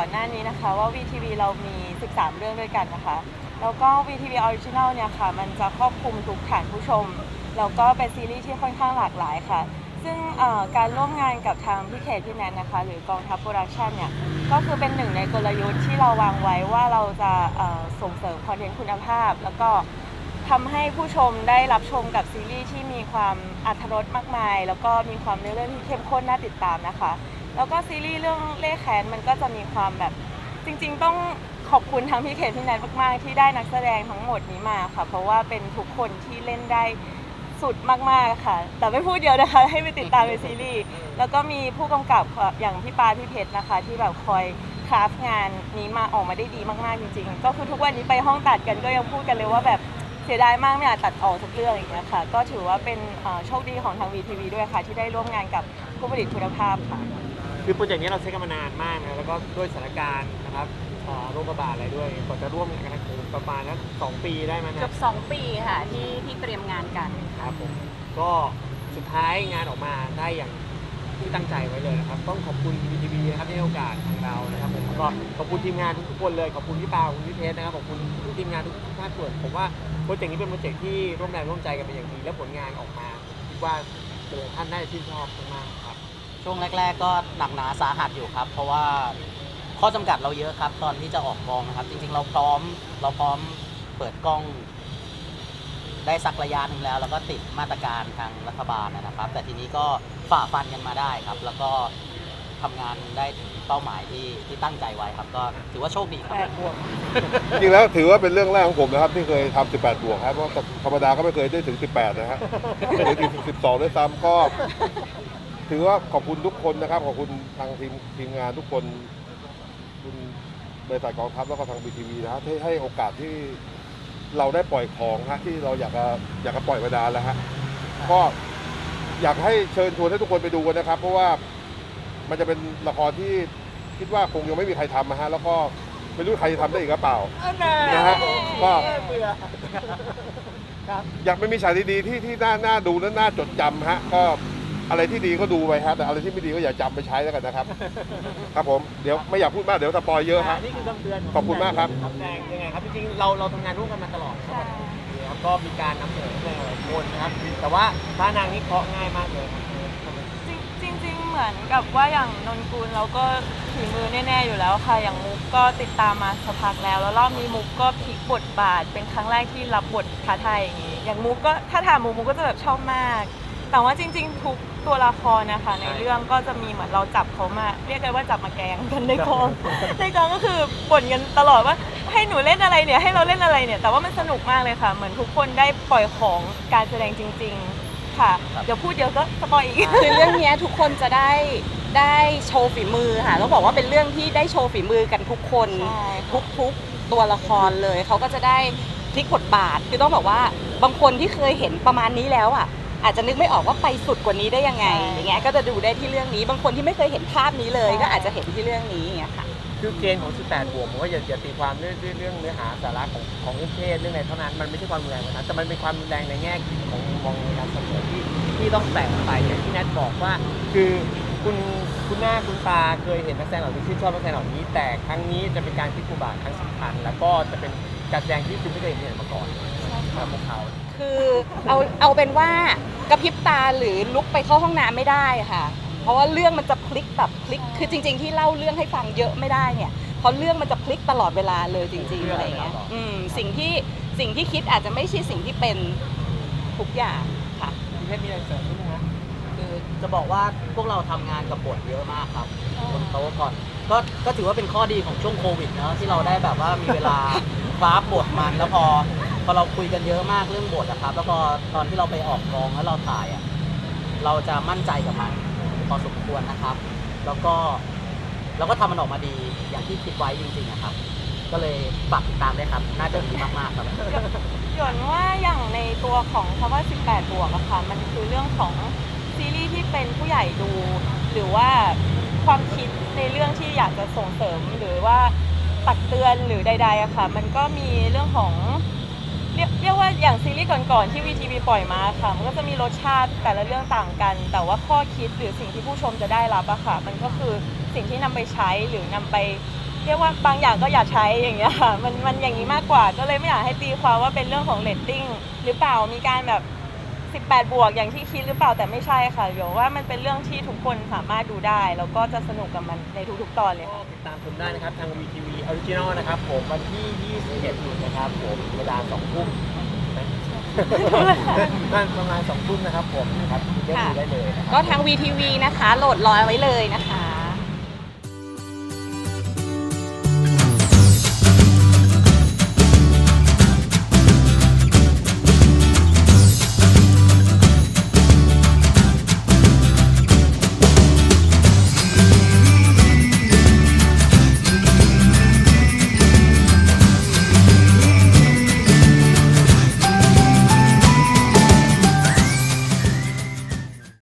อนหน้านี้นะคะ ว่า VTV เรามี 13 เรื่องด้วยกันนะคะ แล้วก็ VTV Original เนี่ยค่ะ มันจะครอบคลุมทุกฐานผู้ชม แล้วก็เป็นซีรีส์ที่ค่อนข้างหลากหลายค่ะ ซึ่งการร่วมงานกับทางพี่เขตพี่แนนนะคะ หรือกองทัพโปรดักชันเนี่ย ก็คือเป็นหนึ่งในกลยุทธ์ที่เราวางไว้ว่าเราจะส่งเสริมคอนเทนต์คุณภาพ แล้วก็ทำให้ผู้ชมได้รับชมกับซีรีส์ที่มีความอัธรสมากมาย แล้วก็มีความเนื้อเรื่องที่เข้มข้นน่าติดตามนะคะ แล้วก็ซีรีส์เรื่องเล่ห์แค้นมันก็จะมีความแบบจริง ๆ ต้องขอบคุณทั้งพี่เขตพี่แนทมาก ๆ ที่ได้นักแสดงทั้งหมดนี้มาค่ะ เพราะว่าเป็นทุกคนที่เล่นได้สุดมากๆค่ะ แต่ไม่พูดเดียวนะคะ ให้ไปติดตามในซีรีส์แล้วก็มีผู้กำกับอย่างพี่ปาพี่เพชรนะคะ ที่แบบคอยคราฟงานนี้มาออกมาได้ดีมากๆจริง ๆ ก็คือทุกวันนี้ไปห้องตัดกันก็ยังพูดกันเลยว่าแบบเสียดายมากไม่อาจตัดออกทุกเรื่องอย่างเงี้ยค่ะ ก็ถือว่าเป็นโชคดีของทาง VTV ด้วยค่ะ ที่ได้ร่วมงานกับผู้ผลิตคุณภาพค่ะ คือโปรเจกต์นี้เราใช้กันมานานมากนะแล้วก็ด้วยสถานการณ์นะครับเอ่อโรคระบาดอะไรด้วยกว่าจะร่วมงานกันประมาณนักสองปีได้ไหมเกืนะอบ2 ปีค่ะที่ที่เตรียมงานกัน ครับผมก็สุดท้ายงานออกมาได้อย่างที่ตั้งใจไว้เลยนะครับ ต้องขอบคุณ BTV นะครับที่ให้โอกาสทางเรานะครับผมแล้วก็ขอบคุณทีมงานทุกๆคนเลยขอบคุณพี่ปาขอบคุณพี่เพชรนะครับขอบคุณทุกทีมงานทุกภาคส่วนผมว่าโปรเจกต์นี้เป็นโปรเจกต์ที่ร่วมแรงร่วมใจกันเป็นอย่างดีและผลงานออกมาคิดว่าหลายๆท่านน่าจะชื่นชอบมากๆครับ ช่วงแรก ๆ ก็หนักหนาสาหัสอยู่ครับ เพราะว่าข้อจำกัดเราเยอะครับ ตอนที่จะออกกองนะครับ จริงๆ เราพร้อมเราพร้อมเปิดกล้อง ได้สักระยะหนึ่งแล้ว แล้วก็ติดมาตรการทางรัฐบาลนะครับ แต่ทีนี้ก็ฝ่าฟันกันมาได้ครับ แล้วก็ทำงานได้ถึงเป้าหมายที่ที่ตั้งใจไว้ครับ ก็ถือว่าโชคดีครับจริงแล้วถือว่าเป็นเรื่องแรกของผมนะครับ ที่เคยทำ18 บวกครับเพราะธรรมดาก็ไม่เคยได้ถึง 18 นะฮะหรือถึง12ด้วยซ้ำก็ ถือว่าขอบคุณทุกคนนะครับ ขอบคุณทางทีมทีมงานทุกคน คุณบริษัทกองทัพแล้วก็ทางบีทีวีนะฮะที่ให้โอกาสที่เราได้ปล่อยของฮะที่เราอยากจะอยากจะปล่อยมานานแล้วฮะก็อยากให้เชิญชวนให้ทุกคนไปดูกันนะครับ เพราะว่ามันจะเป็นละครที่คิดว่าคงยังไม่มีใครทำนะฮะแล้วก็ไม่รู้ใครจะทำได้อีกหรือเปล่า นะฮะก็อยากไม่มีฉากดีๆที่ที่น่าน่าดูและน่าจดจำฮะก็ อะไรที่ดีก็ดูไปฮะแต่อะไรที่ไม่ดีก็อย่าจำไปใช้แล้วกันนะครับ ครับผมเดี๋ยวไม่อยากพูดมากเดี๋ยวสปอยเยอะฮะ นี่คือคำเตือนขอบคุณมากครับครับแดงยังไงครับจริงๆเราเราทำงานร่วมกันมาตลอดครับครับก็มีการนำเสนอหลายๆคนนะครับ แต่ว่าพระนางนี่เคาะง่ายมากเลยครับจริงจริงๆเหมือนกับว่าอย่างนนกุลเราก็ฝีมือแน่ๆอยู่แล้วค่ะ อย่างมุกก็ติดตามมาสักพักแล้ว แล้วรอบนี้มุกก็พลิกบทบาท เป็นครั้งแรกที่รับบทท้าทายอย่างนี้ อย่างมุกก็ถ้าถามมุกมุกก็จะแบบชอบมาก แต่ว่าจริง ๆ ทุกตัวละครนะคะ ในเรื่องก็จะมีเหมือนเราจับเขามา เรียกกันว่าจับมาแกล้งกันในกอง ในกองก็คือบ่นกันตลอดว่าให้หนูเล่นอะไรเนี่ยให้เราเล่นอะไรเนี่ย แต่ว่ามันสนุกมากเลยค่ะ เหมือนทุกคนได้ปล่อยของการแสดงจริง ๆ ค่ะครับเดี๋ยวพูดเยอะก็สปอยอีก คือเรื่องเนี้ยทุกคนจะได้ได้โชว์ฝีมือค่ะต้องบอกว่าเป็นเรื่องที่ได้โชว์ฝีมือกันทุกคนใช่ทุกทุกตัวละครเลยเขาก็จะได้พลิกบทบาทคือต้องบอกว่าบางคนที่เคยเห็นประมาณนี้แล้วอะ อาจจะนึกไม่ออกว่าไปสุดกว่านี้ได้ยังไง อย่างเงี้ยก็จะดูได้ที่เรื่องนี้ บางคนที่ไม่เคยเห็นภาพนี้เลย ก็อาจจะเห็นที่เรื่องนี้อย่างเงี้ยค่ะ คือเกณฑ์ของ 18 บวกผมว่าอย่าอย่าตีความเรื่องเรื่องเนื้อหาสาระของของเรื่องเพศเรื่องอะไรเท่านั้นมันไม่ใช่ความรุนแรงเท่านั้นแต่มันเป็นความรุนแรงในแง่คิดของมุมมองในการเสนอที่ที่ต้องแตกไปอย่างที่แนทบอกว่า คือคุณคุณหน้าคุณตาเคยเห็นนักแสดงเหล่านี้ชื่นชอบนักแสดงเหล่านี้ แต่ครั้งนี้จะเป็นการพลิกอุบาทครั้งสำคัญแล้วก็จะเป็นการแสดงที่คุณไม่เคยเห็นมาก่อนสำหรับพวกเขา คือเอาเอาเป็นว่า กระพริบตาหรือลุกไปเข้าห้องน้ำไม่ได้ค่ะ เพราะว่าเรื่องมันจะพลิกแบบพลิก คือจริง ๆ ที่เล่าเรื่องให้ฟังเยอะไม่ได้เนี่ยเพราะเรื่องมันจะพลิกตลอดเวลาเลยจริง ๆอะไรเงี้ยอืมสิ่งที่สิ่งที่คิดอาจจะไม่ใช่สิ่งที่เป็นทุกอย่างค่ะ พี่เพชรมีอะไรเสริมนิดนึงนะคือจะบอกว่าพวกเราทำงานกับบทเยอะมากครับบนโต๊ะก่อน ก็ก็ถือว่าเป็นข้อดีของช่วงโควิดเนอะที่เราได้แบบว่ามีเวลาคราฟบทมันแล้วพอ พอเราคุยกันเยอะมากเรื่องบทอะครับ แล้วพอตอนที่เราไปออกกองแล้วเราถ่ายอะเราจะมั่นใจกับมันพอสมควรนะครับ แล้วก็เราก็ทำมันออกมาดีอย่างที่คิดไว้จริงๆอะครับ ก็เลยฝากติดตามด้วยครับ น่าจะดีมากๆครับหยวนว่าอย่างในตัวของคำว่า 18 บวกอะค่ะ มันคือเรื่องของซีรีส์ที่เป็นผู้ใหญ่ดู หรือว่าความคิดในเรื่องที่อยากจะส่งเสริมหรือว่าตักเตือนหรือใดๆอะค่ะ มันก็มีเรื่องของ เรียกเรียกว่าอย่างซีรีส์ก่อนๆที่ VTV ปล่อยมาค่ะ มันก็จะมีรสชาติแต่ละเรื่องต่างกัน แต่ว่าข้อคิดหรือสิ่งที่ผู้ชมจะได้รับอะค่ะ มันก็คือสิ่งที่นำไปใช้หรือนำไป เรียกว่าบางอย่างก็อย่าใช้อย่างเงี้ยค่ะมันมันอย่างนี้มากกว่า ก็เลยไม่อยากให้ตีความว่าเป็นเรื่องของเรตติ้งหรือเปล่ามีการแบบ 18 บวกอย่างที่คิดหรือเปล่าแต่ไม่ใช่ค่ะโยว่ามันเป็นเรื่องที่ทุกคนสามารถดูได้ แล้วก็จะสนุกกับมันในทุกๆตอนเลยก็ค่ะ ติดตามชมได้นะครับ ทาง VTV Original นะครับ ผมวันที่ 21นะครับ ผมเวลา2ทุ่มนะประมาณ2ทุ่มนะครับ ผมนะครับเลือกดูได้เลยนะครับ ก็ทาง VTV นะคะ โหลดรอไว้เลยนะคะ